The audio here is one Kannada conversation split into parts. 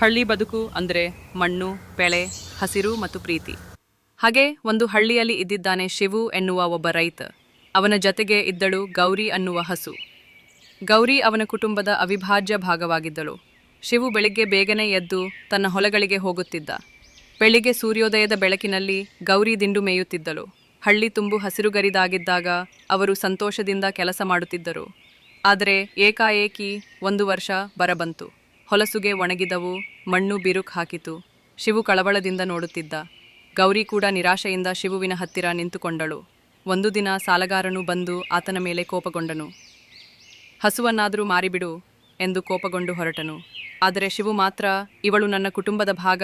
ಹಳ್ಳಿ ಬದುಕು ಅಂದರೆ ಮಣ್ಣು, ಬೆಳೆ, ಹಸಿರು ಮತ್ತು ಪ್ರೀತಿ. ಹಾಗೆ ಒಂದು ಹಳ್ಳಿಯಲ್ಲಿ ಇದ್ದಿದ್ದಾನೆ ಶಿವು ಎನ್ನುವ ಒಬ್ಬ ರೈತ. ಅವನ ಜತೆಗೆ ಇದ್ದಳು ಗೌರಿ ಅನ್ನುವ ಹಸು. ಗೌರಿ ಅವನ ಕುಟುಂಬದ ಅವಿಭಾಜ್ಯ ಭಾಗವಾಗಿದ್ದಳು. ಶಿವು ಬೆಳಿಗ್ಗೆ ಬೇಗನೆ ಎದ್ದು ತನ್ನ ಹೊಲಗಳಿಗೆ ಹೋಗುತ್ತಿದ್ದ. ಬೆಳಿಗ್ಗೆ ಸೂರ್ಯೋದಯದ ಬೆಳಕಿನಲ್ಲಿ ಗೌರಿ ದಿಂಡು ಮೇಯುತ್ತಿದ್ದಳು. ಹಳ್ಳಿ ತುಂಬು ಹಸಿರುಗರಿದಾಗಿದ್ದಾಗ ಅವರು ಸಂತೋಷದಿಂದ ಕೆಲಸ ಮಾಡುತ್ತಿದ್ದರು. ಆದರೆ ಏಕಾಏಕಿ ಒಂದು ವರ್ಷ ಬರಬಂತು. ಹೊಲಸುಗೆ ಒಣಗಿದವು, ಮಣ್ಣು ಬಿರುಕ್ ಹಾಕಿತು. ಶಿವು ಕಳವಳದಿಂದ ನೋಡುತ್ತಿದ್ದ. ಗೌರಿ ಕೂಡ ನಿರಾಶೆಯಿಂದ ಶಿವುವಿನ ಹತ್ತಿರ ನಿಂತುಕೊಂಡಳು. ಒಂದು ದಿನ ಸಾಲಗಾರನು ಬಂದು ಆತನ ಮೇಲೆ ಕೋಪಗೊಂಡನು. ಹಸುವನ್ನಾದರೂ ಮಾರಿಬಿಡು ಎಂದು ಕೋಪಗೊಂಡು ಹೊರಟನು. ಆದರೆ ಶಿವು ಮಾತ್ರ, ಇವಳು ನನ್ನ ಕುಟುಂಬದ ಭಾಗ,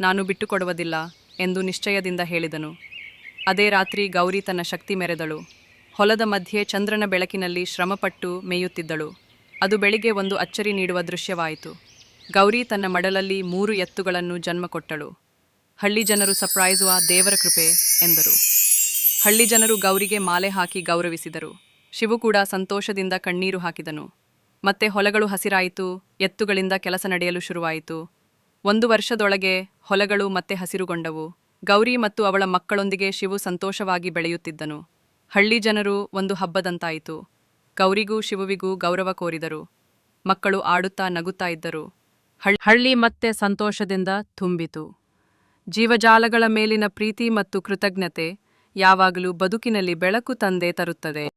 ನಾನು ಬಿಟ್ಟುಕೊಡುವುದಿಲ್ಲ ಎಂದು ನಿಶ್ಚಯದಿಂದ ಹೇಳಿದನು. ಅದೇ ರಾತ್ರಿ ಗೌರಿ ತನ್ನ ಶಕ್ತಿ ಮೆರೆದಳು. ಹೊಲದ ಮಧ್ಯೆ ಚಂದ್ರನ ಬೆಳಕಿನಲ್ಲಿ ಶ್ರಮಪಟ್ಟು ಮೇಯುತ್ತಿದ್ದಳು. ಅದು ಬೆಳಿಗ್ಗೆ ಒಂದು ಅಚ್ಚರಿ ನೀಡುವ ದೃಶ್ಯವಾಯಿತು. ಗೌರಿ ತನ್ನ ಮಡಲಲ್ಲಿ ಮೂರು ಎತ್ತುಗಳನ್ನು ಜನ್ಮ ಕೊಟ್ಟಳು ಹಳ್ಳಿ ಜನರು ಸರ್ಪ್ರೈಸುವ ದೇವರ ಕೃಪೆ ಎಂದರು. ಹಳ್ಳಿ ಜನರು ಗೌರಿಗೆ ಮಾಲೆ ಹಾಕಿ ಗೌರವಿಸಿದರು. ಶಿವು ಕೂಡ ಸಂತೋಷದಿಂದ ಕಣ್ಣೀರು ಹಾಕಿದನು. ಮತ್ತೆ ಹೊಲಗಳು ಹಸಿರಾಯಿತು, ಎತ್ತುಗಳಿಂದ ಕೆಲಸ ನಡೆಯಲು ಶುರುವಾಯಿತು. ಒಂದು ವರ್ಷದೊಳಗೆ ಹೊಲಗಳು ಮತ್ತೆ ಹಸಿರುಗೊಂಡವು. ಗೌರಿ ಮತ್ತು ಅವಳ ಮಕ್ಕಳೊಂದಿಗೆ ಶಿವು ಸಂತೋಷವಾಗಿ ಬೆಳೆಯುತ್ತಿದ್ದನು. ಹಳ್ಳಿ ಜನರು ಒಂದು ಹಬ್ಬದಂತಾಯಿತು. ಗೌರಿಗೂ ಶಿವುವಿಗೂ ಗೌರವ ಕೋರಿದರು. ಮಕ್ಕಳು ಆಡುತ್ತಾ ನಗುತ್ತಾ ಇದ್ದರು. ಹಳ್ಳಿ ಮತ್ತೆ ಸಂತೋಷದಿಂದ ತುಂಬಿತು. ಜೀವಜಾಲಗಳ ಮೇಲಿನ ಪ್ರೀತಿ ಮತ್ತು ಕೃತಜ್ಞತೆ ಯಾವಾಗಲೂ ಬದುಕಿನಲ್ಲಿ ಬೆಳಕು ತಂದೆ ತರುತ್ತದೆ.